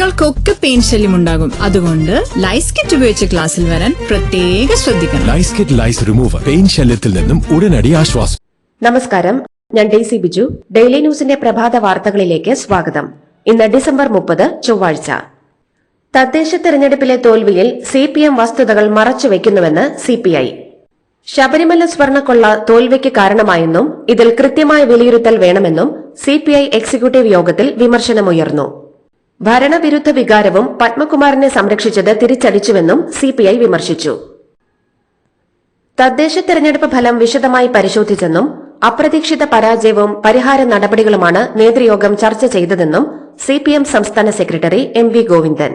കുട്ടികൾക്കൊക്കെ പെയിൻ ശല്യം ഉണ്ടാകും. അതുകൊണ്ട് ലൈസ് കിറ്റ് ഉപയോഗിച്ച് ക്ലാസ്സിൽ വരാൻ പ്രത്യേക ശ്രദ്ധിക്കണം. Lice kit lice remover pain ശല്യത്തിൽ നിന്നും ഉടനടി ആശ്വാസം. നമസ്കാരം. ഞാൻ ഡെയ്സി ബിജു. ഡെയിലി ന്യൂസിന്റെ പ്രഭാത വാർത്തകളിലേക്ക് സ്വാഗതം. ഇന്ന് ഡിസംബർ മുപ്പത് ചൊവ്വാഴ്ച. തദ്ദേശ തെരഞ്ഞെടുപ്പിലെ തോൽവിയിൽ സി പി എം വസ്തുതകൾ മറച്ചുവെക്കുന്നുവെന്ന് സി പി ഐ. ശബരിമല സ്വർണക്കൊള്ള തോൽവിക്ക് കാരണമായെന്നും ഇതിൽ കൃത്യമായ വിലയിരുത്തൽ വേണമെന്നും സി പി ഐ എക്സിക്യൂട്ടീവ് യോഗത്തിൽ വിമർശനമുയർന്നു. ഭരണവിരുദ്ധ വികാരവും പത്മകുമാറിനെ സംരക്ഷിച്ചത് തിരിച്ചടിച്ചുവെന്നും സിപിഐ വിമർശിച്ചു. തദ്ദേശ തെരഞ്ഞെടുപ്പ് ഫലം വിശദമായി പരിശോധിച്ചെന്നും അപ്രതീക്ഷിത പരാജയവും പരിഹാര നടപടികളുമാണ് നേതൃയോഗം ചർച്ച ചെയ്തതെന്നും സിപിഎം സംസ്ഥാന സെക്രട്ടറി എം വി ഗോവിന്ദൻ.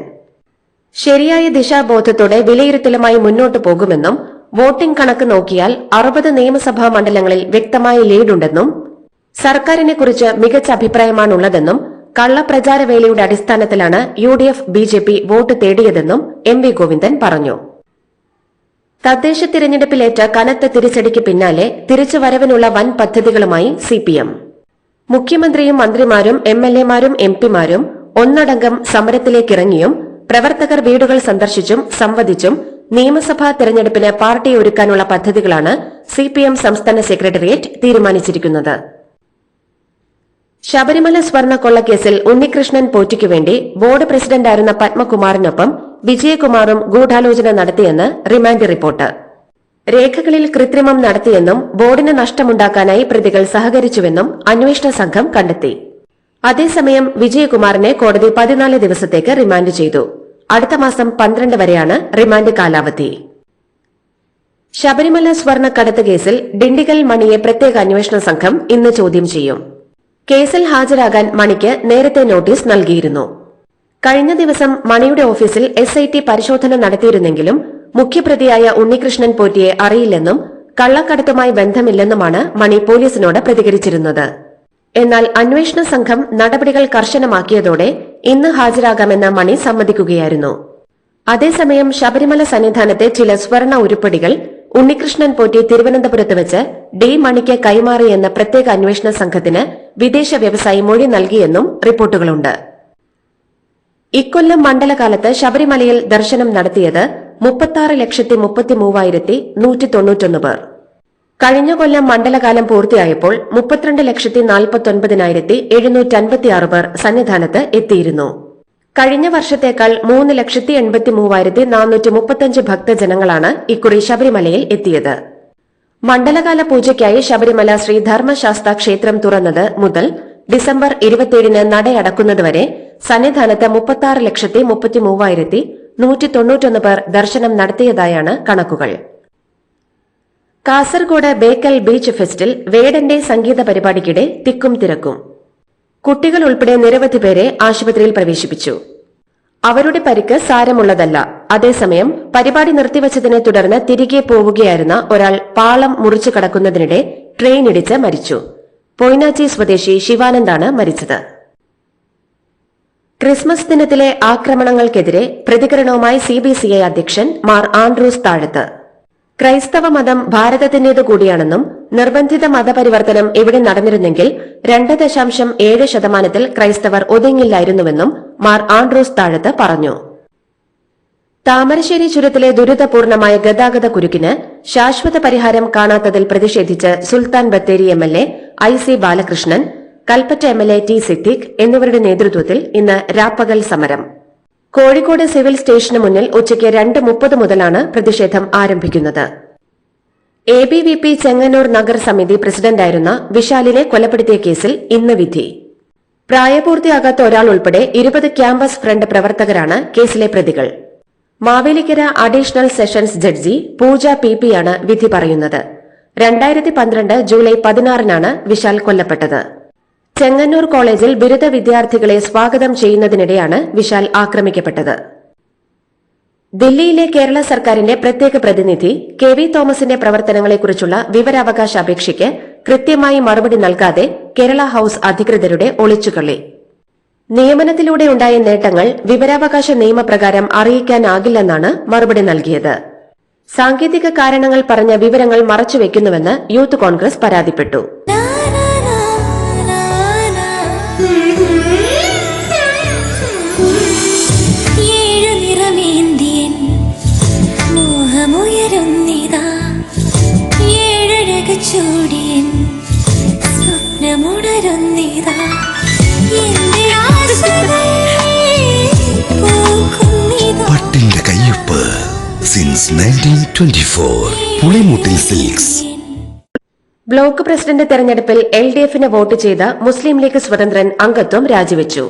ശരിയായ ദിശാബോധത്തോടെ വിലയിരുത്തലുമായി മുന്നോട്ടു പോകുമെന്നും വോട്ടിംഗ് കണക്ക് നോക്കിയാൽ അറുപത് നിയമസഭാ മണ്ഡലങ്ങളിൽ വ്യക്തമായ ലീഡുണ്ടെന്നും സർക്കാരിനെക്കുറിച്ച് മികച്ച അഭിപ്രായമാണുള്ളതെന്നും കള്ളപ്രചാരവേലയുടെ അടിസ്ഥാനത്തിലാണ് U D F B J P vote തേടിയതെന്നും M V Govindan പറഞ്ഞു. തദ്ദേശ തിരഞ്ഞെടുപ്പിലേറ്റ കനത്ത തിരിച്ചടിക്ക് പിന്നാലെ തിരിച്ചുവരവിനുള്ള വൻ പദ്ധതികളുമായി സി പി എം മുഖ്യമന്ത്രിയും മന്ത്രിമാരും എം എൽ എമാരും എം പിമാരും ഒന്നടങ്കം സമരത്തിലേക്കിറങ്ങിയും പ്രവർത്തകർ വീടുകൾ സന്ദർശിച്ചും സംവദിച്ചും നിയമസഭാ തെരഞ്ഞെടുപ്പിന് പാർട്ടി ഒരുക്കാനുള്ള പദ്ധതികളാണ് സിപിഎം സംസ്ഥാന സെക്രട്ടേറിയറ്റ് തീരുമാനിച്ചിരിക്കുന്നത്. ശബരിമല സ്വർണക്കൊള്ളക്കേസിൽ ഉണ്ണികൃഷ്ണൻ പോറ്റിക്കു വേണ്ടി ബോർഡ് പ്രസിഡന്റായിരുന്ന പത്മകുമാറിനൊപ്പം വിജയകുമാറും ഗൂഢാലോചന നടത്തിയെന്ന് റിമാൻഡ് റിപ്പോർട്ട്. രേഖകളിൽ കൃത്രിമം നടത്തിയെന്നും ബോർഡിന് നഷ്ടമുണ്ടാക്കാനായി പ്രതികൾ സഹകരിച്ചുവെന്നും അന്വേഷണ സംഘം കണ്ടെത്തി. അതേസമയം വിജയകുമാറിനെ കോടതി പതിനാല് ദിവസത്തേക്ക് റിമാൻഡ് ചെയ്തു. അടുത്ത മാസം പന്ത്രണ്ട് വരെയാണ് റിമാൻഡ് കാലാവധി. ശബരിമല സ്വർണക്കടത്ത് കേസിൽ ഡിണ്ടിഗൽ മണിയെ പ്രത്യേക അന്വേഷണ സംഘം ഇന്ന് ചോദ്യം ചെയ്യും. കേസിൽ ഹാജരാകാൻ മണിക്ക് നേരത്തെ നോട്ടീസ് നൽകിയിരുന്നു. കഴിഞ്ഞ ദിവസം മണിയുടെ ഓഫീസിൽ എസ് ഐ ടി പരിശോധന നടത്തിയിരുന്നെങ്കിലും മുഖ്യപ്രതിയായ ഉണ്ണികൃഷ്ണൻ പോറ്റിയെ അറിയില്ലെന്നും കള്ളക്കടത്തുമായി ബന്ധമില്ലെന്നുമാണ് മണി പോലീസിനോട് പ്രതികരിച്ചിരുന്നത്. എന്നാൽ അന്വേഷണ സംഘം നടപടികൾ കർശനമാക്കിയതോടെ ഇന്ന് ഹാജരാകാമെന്ന് മണി സമ്മതിക്കുകയായിരുന്നു. അതേസമയം ശബരിമല സന്നിധാനത്തെ ചില സ്വർണ ഉരുപ്പടികൾ ഉണ്ണികൃഷ്ണൻ പോറ്റി തിരുവനന്തപുരത്ത് വെച്ച് ഡി മണിക്ക് കൈമാറിയെന്ന പ്രത്യേക അന്വേഷണ സംഘത്തിന് വിദേശ വ്യവസായി മൊഴി നൽകിയെന്നും റിപ്പോർട്ടുകളുണ്ട്. ഇക്കൊല്ലം മണ്ഡലകാലത്ത് ശബരിമലയിൽ ദർശനം നടത്തിയത് മുപ്പത്തി ലക്ഷത്തി മുപ്പത്തി മൂവായിരത്തി നൂറ്റി തൊണ്ണൂറ്റൊന്ന് പേർ. കഴിഞ്ഞ കൊല്ലം മണ്ഡലകാലം പൂർത്തിയായപ്പോൾ മുപ്പത്തിരണ്ട് ലക്ഷത്തി നാൽപ്പത്തൊൻപതിനായിരത്തി എഴുന്നൂറ്റി അൻപത്തിയാറ് പേർ സന്നിധാനത്ത് എത്തിയിരുന്നു. കഴിഞ്ഞ വർഷത്തേക്കാൾ മൂന്ന് ലക്ഷത്തി എൺപത്തി മൂവായിരത്തി നാനൂറ്റി മുപ്പത്തഞ്ച് ഭക്തജനങ്ങളാണ് ഇക്കുറി ശബരിമലയിൽ എത്തിയത്. മണ്ഡലകാല പൂജയ്ക്കായി ശബരിമല ശ്രീ ധർമ്മശാസ്ത ക്ഷേത്രം തുറന്നത് മുതൽ ഡിസംബർ ഇരുപത്തിയേഴിന് നടയടക്കുന്നതുവരെ സന്നിധാനത്ത് മുപ്പത്തി ലക്ഷത്തി മുപ്പത്തി മൂവായിരത്തി നൂറ്റി തൊണ്ണൂറ്റൊന്ന് പേർ ദർശനം നടത്തിയതായാണ് കണക്കുകൾ. കാസർഗോഡ് ബേക്കൽ ബീച്ച് ഫെസ്റ്റിൽ വേടന്റെ സംഗീത പരിപാടിക്കിടെ തിക്കും തിരക്കും. കുട്ടികൾ ഉൾപ്പെടെ നിരവധി പേരെ ആശുപത്രിയിൽ പ്രവേശിപ്പിച്ചു. അവരുടെ പരിക്ക് സാരമുള്ളതല്ല. അതേസമയം പരിപാടി നിർത്തിവച്ചതിനെ തുടർന്ന് തിരികെ പോവുകയായിരുന്ന ഒരാൾ പാളം മുറിച്ചു കടക്കുന്നതിനിടെ ട്രെയിൻ ഇടിച്ച് മരിച്ചു. പൊയ്നാച്ചി സ്വദേശി ശിവാനന്ദാണ് മരിച്ചത്. ക്രിസ്മസ് ദിനത്തിലെ ആക്രമണങ്ങൾക്കെതിരെ പ്രതികരണവുമായി സി ബി സി ഐ അധ്യക്ഷൻ മാർ ആൻഡ്രൂസ് താഴത്ത്. ക്രൈസ്തവ മതം ഭാരതത്തിന്റേതു കൂടിയാണെന്നും നിർബന്ധിത മതപരിവർത്തനം ഇവിടെ നടന്നിരുന്നെങ്കിൽ രണ്ട് ദശാംശം ഏഴ് ശതമാനത്തിൽ ക്രൈസ്തവർ ഒതുങ്ങില്ലായിരുന്നുവെന്നും മാർ ആൻഡ്രൂസ് താഴത്ത് പറഞ്ഞു. താമരശ്ശേരി ചുരത്തിലെ ദുരിതപൂർണമായ ഗതാഗത കുരുക്കിന് ശാശ്വത പരിഹാരം കാണാത്തതിൽ പ്രതിഷേധിച്ച് Sultan Bathery M L A I C Balakrishnan Kalpetta M L A T Siddique എന്നിവരുടെ നേതൃത്വത്തിൽ ഇന്ന് രാപ്പകൽ സമരം. കോഴിക്കോട് സിവിൽ സ്റ്റേഷന് മുന്നിൽ ഉച്ചയ്ക്ക് രണ്ട് മുപ്പത് മുതലാണ് പ്രതിഷേധം ആരംഭിക്കുന്നത്. A B V P Chengannur നഗരസമിതി പ്രസിഡന്റായിരുന്ന വിശാലിനെ കൊലപ്പെടുത്തിയ കേസിൽ ഇന്ന് വിധി. പ്രായപൂർത്തിയാകാത്ത ഒരാൾ ഉൾപ്പെടെ ഇരുപത് ക്യാമ്പസ് ഫ്രണ്ട് പ്രവർത്തകരാണ് കേസിലെ പ്രതികൾ. Mavelikkara additional sessions judge Pooja P പിയാണ് വിധി പറയുന്നത്. രണ്ടായിരത്തി പന്ത്രണ്ട് ജൂലൈ പതിനാറിനാണ് വിശാൽ കൊല്ലപ്പെട്ടത്. ചെങ്ങന്നൂർ കോളേജിൽ ബിരുദ വിദ്യാർത്ഥികളെ സ്വാഗതം ചെയ്യുന്നതിനിടെയാണ് വിശാൽ ആക്രമിക്കപ്പെട്ടത്. ദില്ലിയിലെ കേരള സർക്കാരിന്റെ പ്രത്യേക പ്രതിനിധി കെ വി തോമസിന്റെ പ്രവർത്തനങ്ങളെക്കുറിച്ചുള്ള വിവരാവകാശ അപേക്ഷയ്ക്ക് കൃത്യമായി മറുപടി നൽകാതെ കേരള ഹൌസ് അധികൃതരുടെ ഒളിച്ചുകളി. നിയമനത്തിലൂടെ ഉണ്ടായ നേട്ടങ്ങൾ വിവരാവകാശ നിയമപ്രകാരം അറിയിക്കാനാകില്ലെന്നാണ് മറുപടി നൽകിയത്. സാങ്കേതിക കാരണങ്ങൾ പറഞ്ഞ വിവരങ്ങൾ മറച്ചുവെക്കുന്നുവെന്ന് യൂത്ത് കോൺഗ്രസ് പരാതിപ്പെട്ടു. ചൂടിയൻ സ്വപ്നമുണരുന്നിതാ. എന്റെ പട്ടിന്റെ കയ്യൊപ്പ് since nineteen twenty four Pulimoottil silks block president തെരഞ്ഞെടുപ്പിൽ എൽ ഡി എഫിന് വോട്ട് ചെയ്ത മുസ്ലിം ലീഗ് സ്വതന്ത്രൻ അംഗത്വം രാജിവെച്ചു.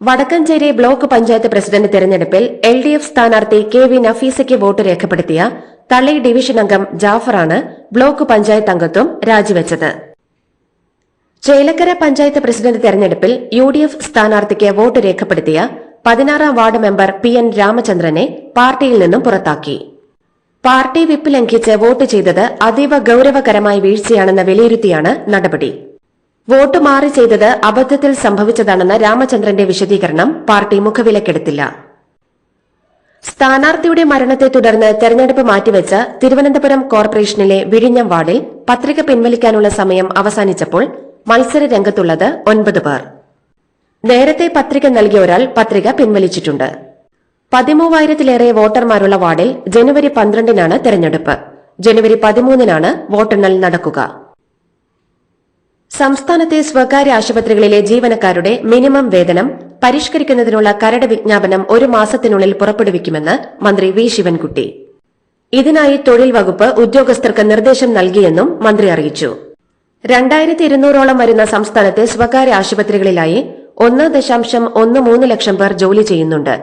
വടക്കഞ്ചേരി ബ്ലോക്ക് പഞ്ചായത്ത് പ്രസിഡന്റ് തെരഞ്ഞെടുപ്പിൽ എൽ ഡി എഫ് സ്ഥാനാർത്ഥി കെ വി നഫീസയ്ക്ക് വോട്ട് രേഖപ്പെടുത്തിയ തള്ളി ഡിവിഷൻ അംഗം ജാഫറാണ് ബ്ലോക്ക് പഞ്ചായത്ത് അംഗത്വം രാജിവെച്ചത്. ചേലക്കര പഞ്ചായത്ത് പ്രസിഡന്റ് തെരഞ്ഞെടുപ്പിൽ യു ഡി എഫ് സ്ഥാനാർത്ഥിക്ക് വോട്ട് രേഖപ്പെടുത്തിയ പതിനാറാം വാർഡ് മെമ്പർ പി എൻ രാമചന്ദ്രനെ പാർട്ടിയിൽ നിന്നും പുറത്താക്കി. പാർട്ടി വിപ്പ് ലംഘിച്ച് വോട്ട് ചെയ്തത് അതീവ ഗൌരവകരമായ വീഴ്ചയാണെന്ന് വിലയിരുത്തിയാണ് നടപടി. വോട്ട് മാറി ചെയ്തത് അബദ്ധത്തിൽ സംഭവിച്ചതാണെന്ന രാമചന്ദ്രന്റെ വിശദീകരണം പാർട്ടി മുഖവിലക്കെടുത്തില്ല. സ്ഥാനാർത്ഥിയുടെ മരണത്തെ തുടർന്ന് തെരഞ്ഞെടുപ്പ് മാറ്റിവെച്ച തിരുവനന്തപുരം കോർപ്പറേഷനിലെ വിഴിഞ്ഞം വാർഡിൽ പത്രിക പിൻവലിക്കാനുള്ള സമയം അവസാനിച്ചപ്പോൾ മത്സര രംഗത്തുള്ളത് ഒൻപത് പേർ. നേരത്തെ പത്രിക നൽകിയ ഒരാൾ പത്രിക പിൻവലിച്ചിട്ടുണ്ട്. പതിമൂവായിരത്തിലേറെ വോട്ടർമാരുള്ള വാർഡിൽ ജനുവരി പന്ത്രണ്ടിനാണ് തെരഞ്ഞെടുപ്പ്. ജനുവരി പതിമൂന്നിനാണ് വോട്ടെണ്ണൽ നടക്കുക. സംസ്ഥാനത്തെ സ്വകാര്യ ആശുപത്രികളിലെ ജീവനക്കാരുടെ മിനിമം വേതനം പരിഷ്കരിക്കുന്നതിനുള്ള കരട് വിജ്ഞാപനം ഒരു മാസത്തിനുള്ളിൽ പുറപ്പെടുവിക്കുമെന്ന് മന്ത്രി വി. ശിവൻകുട്ടി. ഇതിനായി തൊഴിൽ വകുപ്പ് ഉദ്യോഗസ്ഥർക്ക് നിർദ്ദേശം നൽകിയെന്നും മന്ത്രി അറിയിച്ചു. രണ്ടായിരത്തി ഇരുന്നൂറോളം വരുന്ന സംസ്ഥാനത്തെ സ്വകാര്യ ആശുപത്രികളിലായി ഒന്ന് ദശാംശം ഒന്ന് മൂന്ന് ലക്ഷം പേർ ജോലി ചെയ്യുന്നുണ്ട്.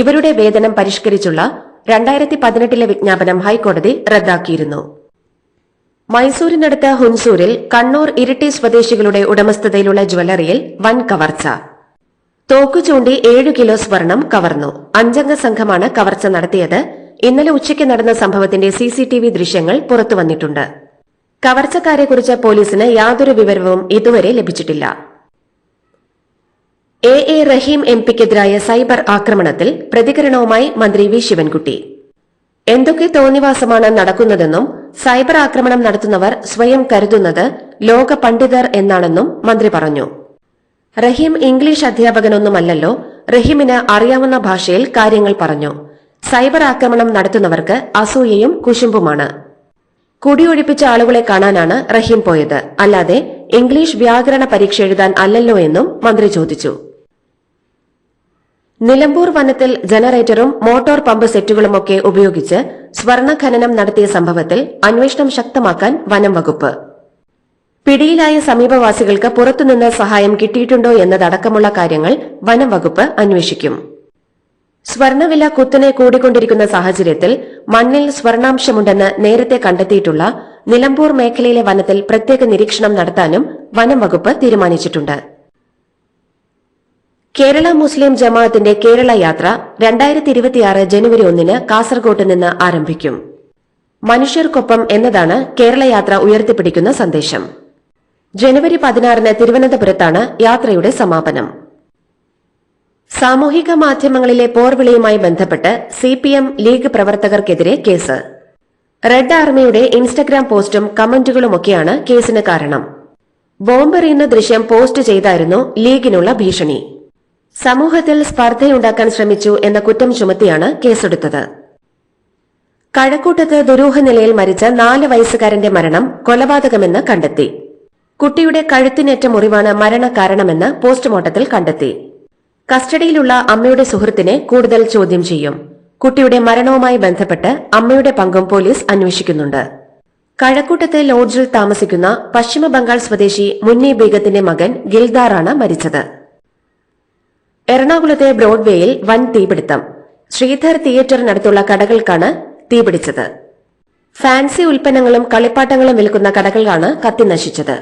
ഇവരുടെ വേതനം പരിഷ്കരിച്ചുള്ള രണ്ടായിരത്തി പതിനെട്ടിലെ വിജ്ഞാപനം ഹൈക്കോടതി റദ്ദാക്കിയിരുന്നു. മൈസൂരിനടുത്ത ഹുൻസൂരിൽ കണ്ണൂർ ഇരിട്ടി സ്വദേശികളുടെ ഉടമസ്ഥതയിലുള്ള ജ്വല്ലറിയിൽ വൻ കവർച്ച തോക്കു ചൂണ്ടി ഏഴു കിലോ സ്വർണം കവർന്നു. അഞ്ചംഗ സംഘമാണ് കവർച്ച നടത്തിയത്. ഇന്നലെ ഉച്ചയ്ക്ക് നടന്ന സംഭവത്തിന്റെ സി സി ടി വി ദൃശ്യങ്ങൾ പുറത്തുവന്നിട്ടുണ്ട് കവർച്ചക്കാരെക്കുറിച്ച് പോലീസിന് യാതൊരു വിവരവും ഇതുവരെ ലഭിച്ചിട്ടില്ല. എ എ റഹീം എം പിക്കെതിരായ സൈബർ ആക്രമണത്തിൽ പ്രതികരണവുമായി മന്ത്രി വി ശിവൻകുട്ടി. എന്തൊക്കെ തോന്നിവാസമാണ് നടക്കുന്നതെന്നും സൈബർ ആക്രമണം നടത്തുന്നവർ സ്വയം കരുതുന്നത് ലോക പണ്ഡിതർ എന്നാണെന്നും മന്ത്രി പറഞ്ഞു. റഹീം ഇംഗ്ലീഷ് അധ്യാപകനൊന്നുമല്ലല്ലോ. റഹീമിന് അറിയാവുന്ന ഭാഷയിൽ കാര്യങ്ങൾ പറഞ്ഞു. സൈബർ ആക്രമണം നടത്തുന്നവർക്ക് അസൂയയും കുശുമ്പുമാണ്. കുടിയൊഴിപ്പിച്ച ആളുകളെ കാണാനാണ് റഹീം പോയത്. അല്ലാതെ ഇംഗ്ലീഷ് വ്യാകരണ പരീക്ഷ എഴുതാൻ അല്ലല്ലോ എന്നും മന്ത്രി ചോദിച്ചു. നിലമ്പൂർ വനത്തിൽ ജനറേറ്ററും മോട്ടോർ പമ്പ് സെറ്റുകളുമൊക്കെ ഉപയോഗിച്ച് സ്വർണ ഖനനം നടത്തിയ സംഭവത്തിൽ അന്വേഷണം ശക്തമാക്കാൻ വനം വകുപ്പ്. പിടിയിലായ സമീപവാസികൾക്ക് പുറത്തുനിന്ന് സഹായം കിട്ടിയിട്ടുണ്ടോ എന്നതടക്കമുള്ള കാര്യങ്ങൾ വനം വകുപ്പ് അന്വേഷിക്കും. സ്വർണവില കുത്തനെ കൂടിക്കൊണ്ടിരിക്കുന്ന സാഹചര്യത്തിൽ മണ്ണിൽ സ്വർണാംശമുണ്ടെന്ന് നേരത്തെ കണ്ടെത്തിയിട്ടുള്ള നിലമ്പൂർ മേഖലയിലെ വനത്തിൽ പ്രത്യേക നിരീക്ഷണം നടത്താനും വനം വകുപ്പ് തീരുമാനിച്ചിട്ടുണ്ട്. കേരള മുസ്ലിം ജമാഅത്തിന്റെ കേരള യാത്ര രണ്ടായിരത്തി ഇരുപത്തിയാറ് ജനുവരി ഒന്നിന് കാസർകോട്ട് നിന്ന് ആരംഭിക്കും. മനുഷ്യർക്കൊപ്പം എന്നതാണ് കേരള യാത്ര ഉയർത്തിപ്പിടിക്കുന്ന സന്ദേശം. ജനുവരി പതിനാറിന് തിരുവനന്തപുരത്താണ് യാത്രയുടെ സമാപനം. സാമൂഹിക മാധ്യമങ്ങളിലെ പോർവിളിയുമായി ബന്ധപ്പെട്ട് സിപിഎം ലീഗ് പ്രവർത്തകർക്കെതിരെ കേസ്. റെഡ് ആർമിയുടെ ഇൻസ്റ്റഗ്രാം പോസ്റ്റും കമന്റുകളുമൊക്കെയാണ് കേസിന് കാരണം. ബോംബെറിയുന്ന ദൃശ്യം പോസ്റ്റ് ചെയ്തായിരുന്നു ലീഗിനുള്ള ഭീഷണി. സമൂഹത്തിൽ സ്പർദ്ധയുണ്ടാക്കാൻ ശ്രമിച്ചു എന്ന കുറ്റം ചുമത്തിയാണ് കേസെടുത്തത്. കഴക്കൂട്ടത്ത് ദുരൂഹ നിലയിൽ മരിച്ച നാല് വയസ്സുകാരന്റെ മരണം കൊലപാതകമെന്ന് കണ്ടെത്തി. കുട്ടിയുടെ കഴുത്തിനേറ്റ മുറിവാണ് മരണകാരണമെന്ന് പോസ്റ്റ്മോർട്ടത്തിൽ കണ്ടെത്തി. കസ്റ്റഡിയിലുള്ള അമ്മയുടെ സുഹൃത്തിനെ കൂടുതൽ ചോദ്യം ചെയ്യും. കുട്ടിയുടെ മരണവുമായി ബന്ധപ്പെട്ട് അമ്മയുടെ പങ്കും പോലീസ് അന്വേഷിക്കുന്നുണ്ട്. കഴക്കൂട്ടത്തെ ലോഡ്ജിൽ താമസിക്കുന്ന പശ്ചിമ ബംഗാൾ സ്വദേശി മുന്നി ബീഗത്തിന്റെ മകൻ ഗിൽദാറാണ് മരിച്ചത്. എറണാകുളത്തെ ബ്രോഡ്വേയിൽ വൻ തീപിടുത്തം. ശ്രീധർ തിയേറ്ററിനടുത്തുള്ള കടകൾക്കാണ് തീപിടിച്ചത്. ഫാൻസി ഉൽപ്പന്നങ്ങളും കളിപ്പാട്ടങ്ങളും വിൽക്കുന്ന കടകളാണ് കത്തിനശിച്ചത്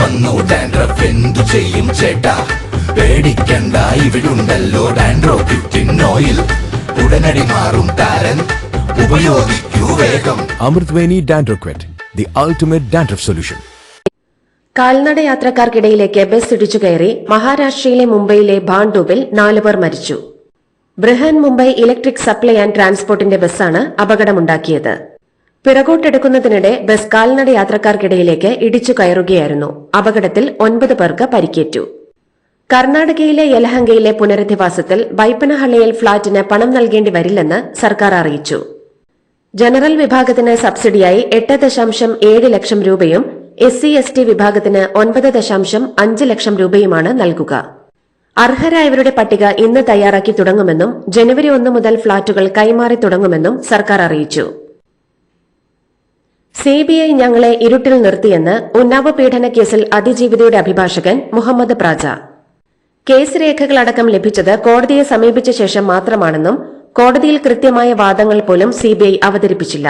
വന്നു ഡാൻഡ്രഫ് എന്തു ചെയ്യും ചേട്ടാ? പേടിക്കണ്ട ഇവിടുണ്ടല്ലോ ഡാൻഡ്രോ ഫിഫ്റ്റിൻ ഓയിൽ ഉടനടി മാറും താരൻ ഉപയോഗിക്കൂ വേഗം. Amrutveni Dandroquit the ultimate dandruff solution കാൽനട യാത്രക്കാർക്കിടയിലേക്ക് ബസ് ഇടിച്ചു കയറി മഹാരാഷ്ട്രയിലെ മുംബൈയിലെ ഭാണ്ഡൂപിൽ നാലുപേർ മരിച്ചു. Brihan Mumbai electric supply and ട്രാൻസ്പോർട്ടിന്റെ ബസ്സാണ് അപകടമുണ്ടാക്കിയത്. പിറകോട്ടെടുക്കുന്നതിനിടെ ബസ് കാൽനട യാത്രക്കാർക്കിടയിലേക്ക് ഇടിച്ചു കയറുകയായിരുന്നു. അപകടത്തിൽ ഒൻപത് പേർക്ക് പരിക്കേറ്റു. കർണാടകയിലെ യലഹങ്കയിലെ പുനരധിവാസത്തിൽ വൈപ്പനഹള്ളിയിൽ ഫ്ളാറ്റിന് പണം നൽകേണ്ടി വരില്ലെന്ന് സർക്കാർ അറിയിച്ചു. ജനറൽ വിഭാഗത്തിന് സബ്സിഡിയായി എട്ട് ദശാംശം ഏഴ് ലക്ഷം രൂപയും എസ് സി എസ് ടി വിഭാഗത്തിന് ഒൻപത് ദശാംശം അഞ്ച് ലക്ഷം രൂപയുമാണ് നൽകുക. അർഹരായവരുടെ പട്ടിക ഇന്ന് തയ്യാറാക്കി തുടങ്ങുമെന്നും ജനുവരി ഒന്ന് മുതൽ ഫ്ളാറ്റുകൾ കൈമാറി തുടങ്ങുമെന്നും സർക്കാർ അറിയിച്ചു. സിബിഐ ഞങ്ങളെ ഇരുട്ടിൽ നിർത്തിയെന്ന് ഉന്നാവ പീഡന കേസിൽ അതിജീവിതയുടെ അഭിഭാഷകൻ മുഹമ്മദ് പ്രാജ. കേസ് രേഖകളടക്കം ലഭിച്ചത് കോടതിയെ സമീപിച്ച ശേഷം മാത്രമാണെന്നും കോടതിയിൽ കൃത്യമായ വാദങ്ങൾ പോലും സിബിഐ അവതരിപ്പിച്ചില്ല.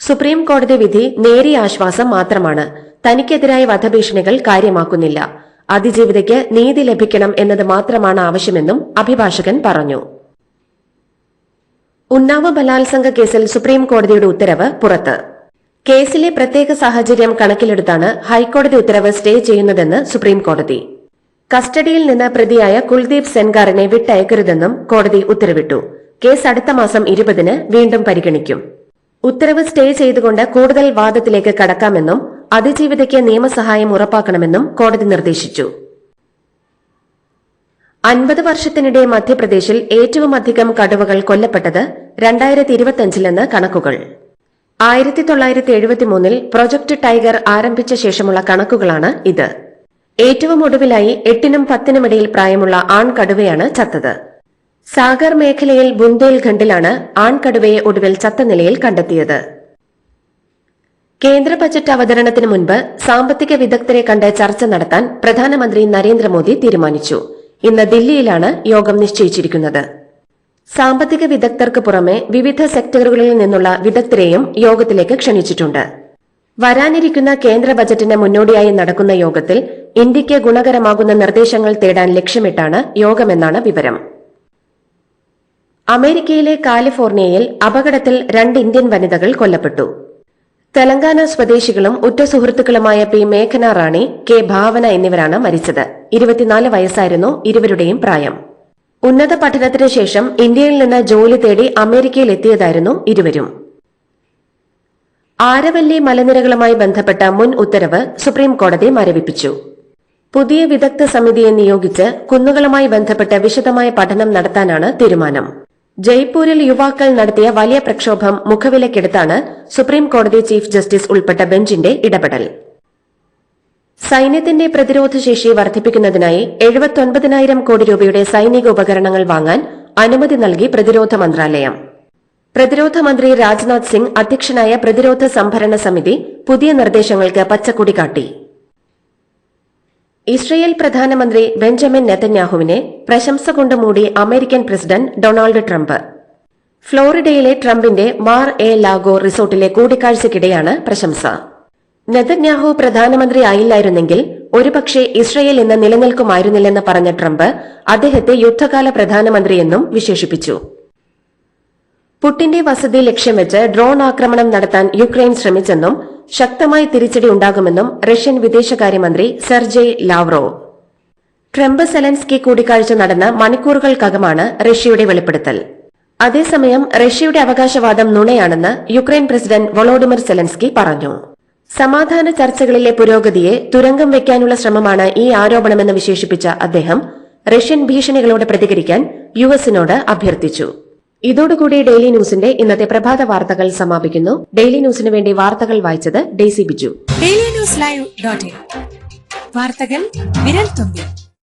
സുപ്രീം കോടതി വിധി നേരിയ ആശ്വാസം മാത്രമാണ്. തനിക്കെതിരായ വധഭീഷണികൾ കാര്യമാക്കുന്നില്ല. അതിജീവിതയ്ക്ക് നീതി ലഭിക്കണം എന്നത് മാത്രമാണ് ആവശ്യമെന്നും അഭിഭാഷകൻ പറഞ്ഞു. ഉന്നാവ ബലാത്സംഗ കേസിൽ സുപ്രീം കോടതിയുടെ ഉത്തരവ് പുറത്ത്. കേസിലെ പ്രത്യേക സാഹചര്യം കണക്കിലെടുത്താണ് ഹൈക്കോടതി ഉത്തരവ് സ്റ്റേ ചെയ്യുന്നതെന്ന് സുപ്രീം കോടതി കസ്റ്റഡിയിൽ നിന്ന് പ്രതിയായ കുൽദീപ് സെൻഗാറിനെ വിട്ടയക്കരുതെന്നും കോടതി ഉത്തരവിട്ടു. കേസ് അടുത്ത മാസം ഇരുപതിന് വീണ്ടും പരിഗണിക്കും. ഉത്തരവ് സ്റ്റേ ചെയ്തുകൊണ്ട് കൂടുതൽ വാദത്തിലേക്ക് കടക്കാമെന്നും അതിജീവിതയ്ക്ക് നിയമസഹായം ഉറപ്പാക്കണമെന്നും കോടതി നിർദ്ദേശിച്ചു. അൻപത് വർഷത്തിനിടെ മധ്യപ്രദേശിൽ ഏറ്റവുമധികം കടുവകൾ കൊല്ലപ്പെട്ടത് രണ്ടായിരത്തി ഇരുപത്തിയഞ്ചിലെന്ന് കണക്കുകൾ. ആയിരത്തി തൊള്ളായിരത്തി എഴുപത്തിമൂന്നിൽ പ്രൊജക്ട് ടൈഗർ ആരംഭിച്ച ശേഷമുള്ള കണക്കുകളാണ് ഇത്. ഏറ്റവും ഒടുവിലായി എട്ടിനും പത്തിനുമിടയിൽ പ്രായമുള്ള ആൺകടുവയാണ് ചത്തത്. സാഗർ മേഖലയിൽ ബുന്ദേൽഖണ്ഡിലാണ് ആൺകടുവയെ ഒടുവിൽ ചത്ത നിലയിൽ കണ്ടെത്തിയത്. കേന്ദ്ര ബജറ്റ് അവതരണത്തിന് മുൻപ് സാമ്പത്തിക വിദഗ്ധരെ കണ്ട് ചർച്ച നടത്താൻ പ്രധാനമന്ത്രി നരേന്ദ്രമോദി തീരുമാനിച്ചു. ഇന്ന് ദില്ലിയിലാണ് യോഗം നിശ്ചയിച്ചിരിക്കുന്നത്. സാമ്പത്തിക വിദഗ്ധർക്ക് പുറമെ വിവിധ സെക്ടറുകളിൽ നിന്നുള്ള വിദഗ്ധരെയും യോഗത്തിലേക്ക് ക്ഷണിച്ചിട്ടുണ്ട്. വരാനിരിക്കുന്ന കേന്ദ്ര ബജറ്റിന് മുന്നോടിയായി നടക്കുന്ന യോഗത്തിൽ ഇന്ത്യയ്ക്ക് ഗുണകരമാകുന്ന നിർദ്ദേശങ്ങൾ തേടാൻ ലക്ഷ്യമിട്ടാണ് യോഗമെന്നാണ് വിവരം. അമേരിക്കയിലെ കാലിഫോർണിയയിൽ അപകടത്തിൽ രണ്ട് ഇന്ത്യൻ വനിതകൾ കൊല്ലപ്പെട്ടു. തെലങ്കാന സ്വദേശികളും ഉറ്റ സുഹൃത്തുക്കളുമായ പി മേഘന റാണി കെ ഭാവന എന്നിവരാണ് മരിച്ചത്. ഇരുപത്തിനാല് വയസ്സായിരുന്നു ഇരുവരുടെയും പ്രായം. ഉന്നത പഠനത്തിന് ശേഷം ഇന്ത്യയിൽ നിന്ന് ജോലി തേടി അമേരിക്കയിൽ എത്തിയതായിരുന്നു ഇരുവരും. ആരവല്ലി മലനിരകളുമായി ബന്ധപ്പെട്ട മുൻ ഉത്തരവ് സുപ്രീം കോടതി മരവിപ്പിച്ചു. പുതിയ വിദഗ്ധ സമിതിയെ നിയോഗിച്ച് കുന്നുകളുമായി ബന്ധപ്പെട്ട വിശദമായ പഠനം നടത്താനാണ് തീരുമാനം. ജയ്പൂരിൽ യുവാക്കൾ നടത്തിയ വലിയ പ്രക്ഷോഭം മുഖവിലക്കെടുത്താണ് സുപ്രീം കോടതി ചീഫ് ജസ്റ്റിസ് ഉൾപ്പെട്ട ബെഞ്ചിന്റെ ഇടപെടൽ. സൈന്യത്തിന്റെ പ്രതിരോധ ശേഷി വർദ്ധിപ്പിക്കുന്നതിനായി എഴുപത്തൊൻപതിനായിരം കോടി രൂപയുടെ സൈനിക ഉപകരണങ്ങൾ വാങ്ങാൻ അനുമതി നൽകി പ്രതിരോധ മന്ത്രാലയം. പ്രതിരോധ മന്ത്രി രാജ്നാഥ് സിംഗ് അധ്യക്ഷനായ പ്രതിരോധ സംഭരണ സമിതി പുതിയ നിർദ്ദേശങ്ങൾക്ക് പച്ചക്കൊടി കാട്ടി. ഇസ്രയേൽ പ്രധാനമന്ത്രി ബെഞ്ചമിൻ നെതന്യാഹുവിനെ പ്രശംസ കൊണ്ട് മൂടി അമേരിക്കൻ പ്രസിഡന്റ് ഡൊണാൾഡ് ട്രംപ്. ഫ്ലോറിഡയിലെ ട്രംപിന്റെ മാർ എ ലാഗോ റിസോർട്ടിലെ കൂടിക്കാഴ്ചയ്ക്കിടെയാണ് പ്രശംസ. നെതന്യാഹു പ്രധാനമന്ത്രി ആയില്ലായിരുന്നെങ്കിൽ ഒരുപക്ഷെ ഇസ്രയേൽ ഇന്ന് നിലനിൽക്കുമായിരുന്നില്ലെന്ന് പറഞ്ഞ ട്രംപ് അദ്ദേഹത്തെ യുദ്ധകാല പ്രധാനമന്ത്രിയെന്നും വിശേഷിപ്പിച്ചു. പുട്ടിന്റെ വസതി ലക്ഷ്യം വെച്ച് ഡ്രോൺ ആക്രമണം നടത്താൻ യുക്രൈൻ ശ്രമിച്ചെന്നും ശക്തമായി തിരിച്ചടി ഉണ്ടാകുമെന്നും റഷ്യൻ വിദേശകാര്യമന്ത്രി സെർജയ് ലാവ്റോ ട്രംപ് സെലൻസ്കി കൂടിക്കാഴ്ച നടന്ന മണിക്കൂറുകൾക്കകമാണ് റഷ്യയുടെ വെളിപ്പെടുത്തൽ. അതേസമയം റഷ്യയുടെ അവകാശവാദം നുണയാണെന്ന് യുക്രൈൻ പ്രസിഡന്റ് വൊളോഡിമിർ സെലൻസ്കി പറഞ്ഞു. സമാധാന ചർച്ചകളിലെ പുരോഗതിയെ തുരങ്കം വയ്ക്കാനുള്ള ശ്രമമാണ് ഈ ആരോപണമെന്ന് വിശേഷിപ്പിച്ച അദ്ദേഹം റഷ്യൻ ഭീഷണികളോട് പ്രതികരിക്കാൻ യു എസിനോട് അഭ്യർത്ഥിച്ചു. ഇതോടുകൂടി ഡെയിലി ന്യൂസിന്റെ ഇന്നത്തെ പ്രഭാത വാർത്തകൾ സമാപിക്കുന്നു. ഡെയിലി ന്യൂസിന് വേണ്ടി വാർത്തകൾ വായിച്ചത് Daisy Biju. Daily news live വാർത്തകൾ വിരൽ തുമ്പിൽ.